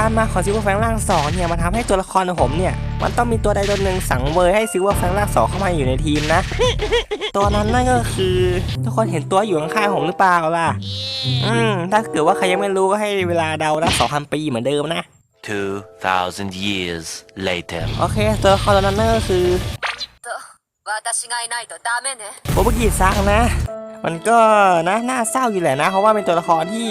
การมาของซิลเวอร์แฟงล่างสองเนี่ยมันทำให้ตัวละครของผมเนี่ย มันต้องมีตัวใดตัวหนึ่งสังเวยให้ซิลเวอร์แฟงล่างสองเข้ามาอยู่ในทีมนะ ตัวนั้นนั่นก็คือ ทุกคนเห็นตัวอยู่ข้างๆผมหรือเปล่าล่ะ อืม ถ้าเกิดว่าใครยังไม่รู้ก็ให้เวลาเดาละสองพันปีเหมือนเดิมนะ2,000 years later โอเค ตัวละครตัวนั้นนั่นก็คือโบบุกิซังนะ มันก็นะน่าเศร้าอยู่แหละนะ เพราะว่าเป็นตัวละครที่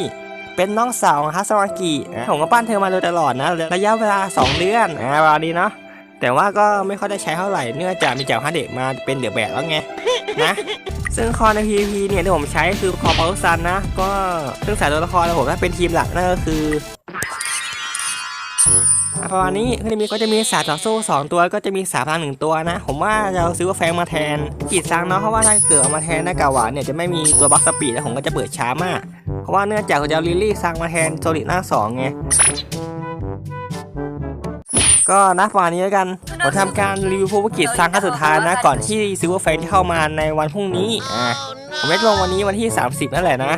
เป็นน้องสาวของฮัสวากิผมก็ปั้นเธอมาโดยตลอดนะระยะเวลา 2 เดือนอ่าประมาณนี้เนาะแต่ว่าก็ไม่ค่อยได้ใช้เท่าไหร่เนื่องจากมีจากฮัเด็กมาเป็นเดือดแบกแล้วไงนะซึ่งคอใน PVP เนี่ยที่ผมใช้คือคอปารุซันนะ ก็ซึ่งสายตัวละครของผมถ้าเป็นทีมหลักนั่นก็คือประมาณนี้ก็จะมีก็จะมีสายต่อสู้สองตัวก็จะมีสายพลังหนึ่งตัวนะ ผมว่าจะซื้อว่าแฟงมาแทนกีดซังเนาะเพราะว่าถ้าเกิดเอามาแทนหน้ากาหวานเนี่ยจะไม่มีตัวบัคสปีดแล้วผมก็จะเปิดช้ามาก ราะว่าเนื่องจากผมจะเอาลิลลี่ซังมาแทนโซลิดหน้าสองไงก็นะประมาณนี้แล้วกันผมทำการรีวิวผู้ประกิจซังครั้งสุดท้ายนะ ก่อนที่ซิลเวอร์แฟงจะเข้ามาในวันพรุ่งนี้อ่าผมไม่ลงวันนี้วันที่ 30 นั่นแหละนะ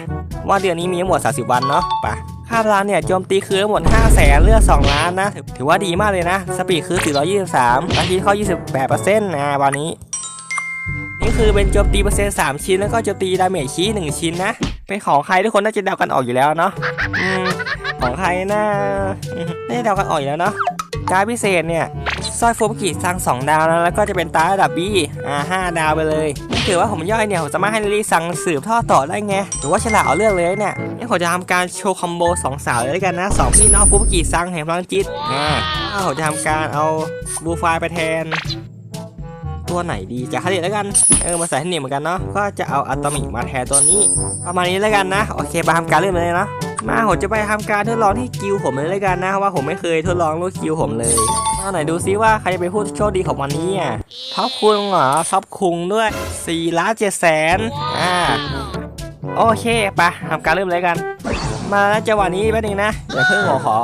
ว่าเดือนนี้มีทั้งหมด 30 วันเนาะปะค่าพลังเนี่ยโจมตีคือทั้งหมด 5 แสนเลือด 2 ล้านนะ ถือว่าดีมากเลยนะ สปีดคือ 423อาทีเข้า 28%นะวันนี้ คือเป็นโจมตีเปอร์เซ็นต์3ชิ้นแล้วก็โจมตีดาเมจชี้1ชิ้นนะ เป็นของใครทุกคนน่าจะเดากันออกอยู่แล้วเนาะอของใครน่าอืมน่าจะเดากันออกอยู่แล้วเนาะการพิเศษเนี่ยสร้อยโฟมกิสร้าง2ดาวนะแล้วก็จะเป็นตาระดับ B อ่าห้าดาวไปเลยถ้าเกิดว่าผมย่อยเนี่ยผมสามารถให้ลิลี่สั่งสืบท่อต่อได้ไงหรือว่าฉลาดเอาเรื่องเลยเนี่ยนี่ผมจะทำการโชว์คอมโบสองสาวเลยกันนะสองพี่น้องฟูบกิซังแห่งพลังจิตอ่าผมจะทำการเอาบูฟายไปแทน ตัวไหนดีจะคาเดตแล้วกัน เออมาใส่ให้เนียเหมือนกันเนาะ ก็จะเอาอะตอมิกมาแทนตัวนี้ ประมาณนี้แล้วกันนะ โอเคมาทำการเริ่มเลยเนาะมาผมจะไปทำการทดลองที่กิลผมเลยแล้วกันนะว่าผมไม่เคยทดลองรูดกิลผมเลยมาไหนดูซิว่าใครจะเป็นผู้โชคดีของวันนี้อะท็อปคุงเหรอท็อปคุงด้วย4ล้าน7แสนอ่าโอเคไปทำการเริ่มเลยกัน มาแล้วจังหวะนี้แป๊บนึงนะอย่าเพิ่งขอขอ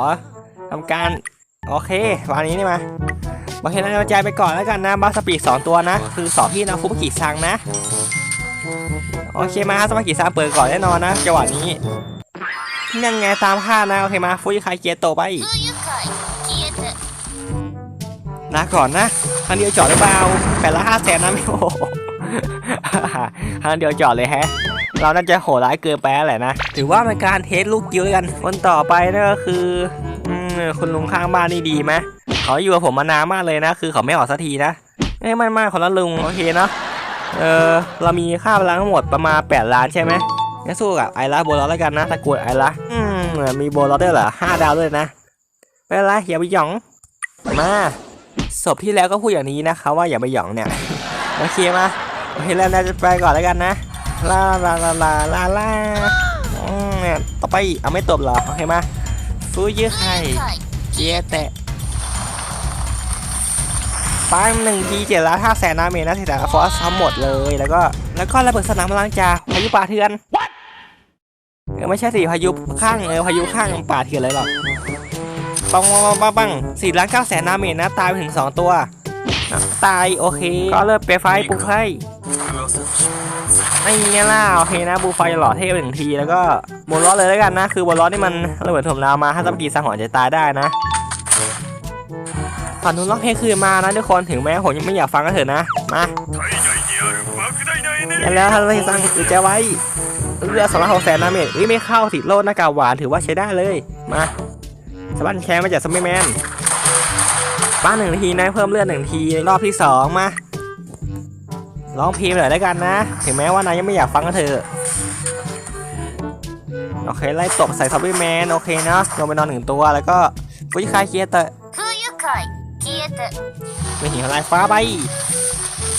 ทำการโอเควันนี้นี่มา โอเคนะกระจายไปก่อนแล้วกันนะบัสปีดสองตัวนะ คือสองที่นะฟุบกิซังนะ โอเคมาสมากิซังเปิดก่อนแน่นอนนะจังหวะนี้ยังไงตามคาดนะโอเคมาฟุยุคายเกียโตไปนะก่อนนะทางเดียวจอดหรือเปล่าแปดละห้าแสนนะไม่โอ้ทางเดียวจอดเลยแฮะ เราน่าจะโหดร้ายเกินไปแหละนะ ถือว่าเป็นการเทสลูกกิ้วกันคนต่อไปนั่นก็คือคุณลุงข้างบ้านนี่ดีไหม เขาอยู่กับผมมานานมากเลยนะ คือเขาไม่ออกสักทีนะไม่ไม่คนละลุงโอเคเนาะเออเรามีค่าพลังทั้งหมดประมาณ 8 ล้านใช่ไหมงั้นสู้กับไอรัสโบลอสแล้วกันนะตะกรวดไอรัสอืมมีโบลอสด้วยเหรอห้าดาวด้วยนะไม่เป็นไรอย่าไปหยองมาศพที่แล้วก็พูดอย่างนี้นะคะว่าอย่าไปหยองเนี่ยโอเคมาโอเคแล้วเราจะไปก่อนแล้วกันนะลาลาลาลาลาลาอืมต่อไปเอาไม่ตบเหรอโอเคมาฟูยื้อไข่เจียแตะ ปังหนึ่งทีเจ็ดล้านห้าแสนนาเมนะที่แต่ฟอสทั้งหมดเลยแล้วก็แล้วก็ระเบิดสนามพลังจาพายุป่าเถื่อนเออไม่ใช่สิพายุข้างเออพายุข้างป่าเถื่อนเลยหรอกปังปังปังปังสี่ล้านเก้าแสนนาเมนะตายไปถึงสองตัว ตายโอเค ก็เริ่มเปไฟปลุกไฟไม่มีล่ะโอเคนะบูไฟหล่อเทพหนึ่งทีแล้วก็บนล้อเลยแล้วกันนะ คือบนล้อนี่มันระเบิดถมดาวมาถ้าตะกี้สังหรณ์จะตายได้นะ ฝันนุนร้องเพลงคืนมานะทุกคนถึงแม้ผมยังไม่อยากฟังก็เถอะนะ มาอย่าแล้วท่านไม่สั่งอือใจไว้เรือสองล้านหกแสนนาเมตรอุ้ยไม่เข้าติดโลดหน้ากากหวานถือว่าใช้ได้เลย มาสบันแคร์มาจากซัมเมอร์แมนป้าหนึ่งทีนะเพิ่มเลือดหนึ่งทีรอบที่สองมาร้องเพลงหน่อยแล้วกันนะ ถึงแม้ว่านายยังไม่อยากฟังก็เถอะโอเคไล่ตบใส่ซับบอร์แมนโอเคเนาะลงไปนอนหนึ่งตัวแล้วก็ฟุจิคายเคียเตะ ไม่เห็นอะไรฟ้าไป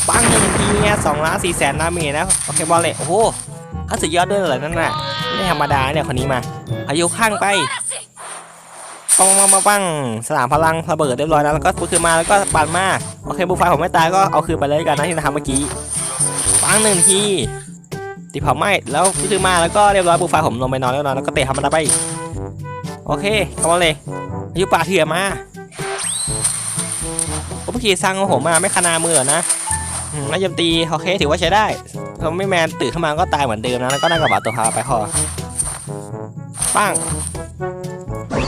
ปังหนึ่งทีเนี่ยสองล้านสี่แสนนาเมนะโอเคบอลเลยโอ้โหขั้นสุดยอดด้วยเหรอนั่นน่ะไม่ธรรมดาเนี่ยคนนี้มาอายุข้างไปปังปังปังสนามพลังระเบิดเรียบร้อยแล้วแล้วก็คือมาแล้วก็ปั่นมาโอเคบุฟ้าผมไม่ตายก็เอาคืนไปเลยกันนะที่ทำเมื่อกี้ปังหนึ่งทีติดเผาไหม้แล้วคือมาแล้วก็เรียบร้อยบุฟ้าผมลงไปนอนแล้วนอนแล้วก็เตะธรรมดาไปโอเคบอลเลยอายุป่าเถื่อมา ผมเมื่อกี้สั่งของผมมาไม่คนามือหรอนะอืมแล้วยมตีโอเคถือว่าใช้ได้ถ้าไม่แมนตื่นขึ้นมาก็ตายเหมือนเดิมนะแล้วก็นั่งกับบาดตัวพาไปพอปัง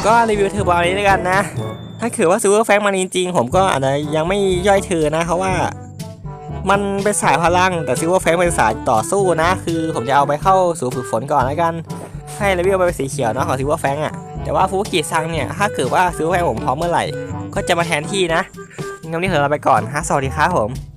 ก็รีวิวเธอประมาณนี้แล้วกันนะ ถ้าเกิดว่าซูเปอร์แฟงมาจริงๆผมก็อาจจะยังไม่ย่อยเธอนะเพราะว่า มันเป็นสายพลังแต่ซิลเวอร์แฟงเป็นสายต่อสู้นะ คือผมจะเอาไปเข้าสู่ฝึกฝนก่อนแล้วกัน ให้เลเวลไปเป็นสีเขียวเนาะของซิลเวอร์แฟงอะแต่ว่าฟูกิซังเนี่ยถ้าเกิดว่าซิลเวอร์แฟงผมพร้อมเมื่อไหร่ ก็จะมาแทนที่นะ งั้นวันนี้เถอะเราไปก่อนฮะสวัสดีครับผม